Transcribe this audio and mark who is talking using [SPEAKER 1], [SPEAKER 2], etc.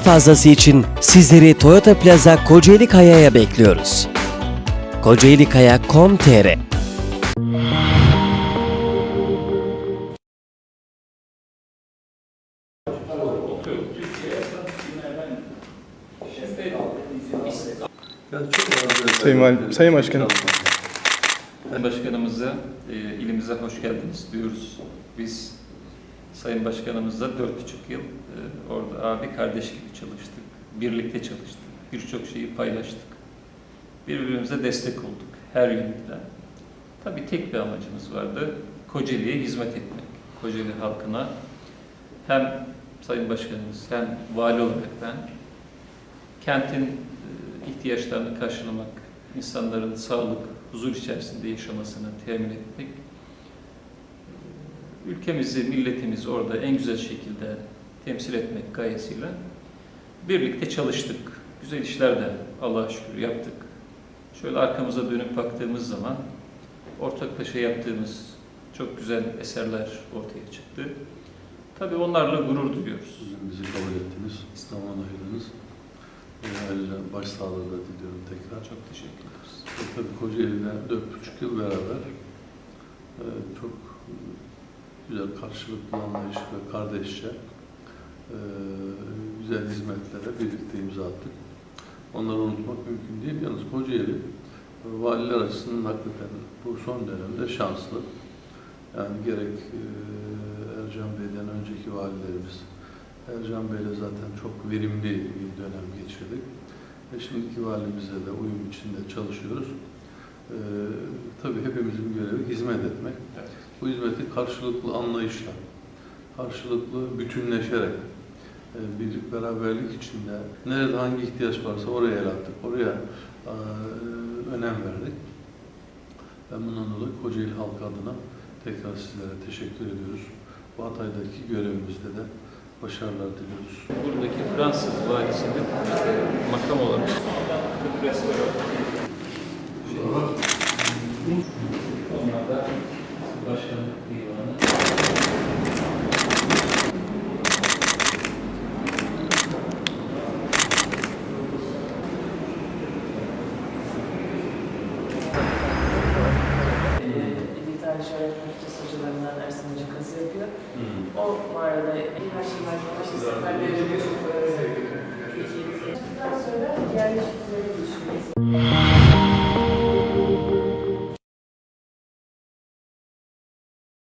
[SPEAKER 1] fazlası için sizleri Toyota Plaza Kocaeli Kaya'ya bekliyoruz. kocaelikaya.com.tr
[SPEAKER 2] Sayın, Valim- Sayın Başkanım.
[SPEAKER 3] Başkanımıza, e, ilimize hoş geldiniz diyoruz. Biz Sayın Başkanımızla dört buçuk yıl e, orada abi kardeş gibi çalıştık. Birlikte çalıştık. Birçok şeyi paylaştık. Birbirimize destek olduk her yönüyle. Tabii tek bir amacımız vardı. Kocaeli'ye hizmet etmek. Kocaeli halkına hem Sayın Başkanımız hem vali olarak ben kentin e, ihtiyaçlarını karşılamak, insanların sağlık, huzur içerisinde yaşamasını temin etmek, ülkemizi, milletimizi orada en güzel şekilde temsil etmek gayesiyle birlikte çalıştık. Güzel işler de Allah'a şükür yaptık. Şöyle arkamıza dönüp baktığımız zaman ortaklaşa yaptığımız çok güzel eserler ortaya çıktı. Tabii onlarla gurur duyuyoruz.
[SPEAKER 4] Bugün bizi kabul ettiniz, zaman ayırdınız. Ayrıca başsağlığı da diliyorum tekrar.
[SPEAKER 3] Çok teşekkür ederiz.
[SPEAKER 4] Ve Tabii Kocaeli'de dört buçuk yıl beraber e, güzel karşılıklı anlayış ve kardeşçe e, güzel hizmetlere birlikte imza attık. Onları unutmak mümkün değil. Yalnız Kocaeli valiler açısından hakikaten bu son dönemde şanslı. Yani gerek e, Ercan Bey'den önceki valilerimiz, Ercan Bey'le zaten çok verimli bir dönem geçirdik. Ve şimdiki valimizle de uyum içinde çalışıyoruz. Ee, tabii hepimizin görevi hizmet etmek.
[SPEAKER 3] Evet.
[SPEAKER 4] Bu hizmeti karşılıklı anlayışla, karşılıklı bütünleşerek, e, birlik beraberlik içinde nerede hangi ihtiyaç varsa oraya el attık, oraya e, önem verdik. Ben bundan dolayı Kocaeli halkı adına tekrar sizlere teşekkür ediyoruz. Bu Hatay'daki görevimizde de başarılar diliyoruz.
[SPEAKER 3] Buradaki Fransız valisinin e, makam olarak restoran. Onlar da başkanlık divanı.
[SPEAKER 5] tane şöhret fakültesi hocalarından Ersin Hoca kazı yapıyor. O mağarada her şey var. Şey seferleri çok. Daha sonra düşünüyoruz.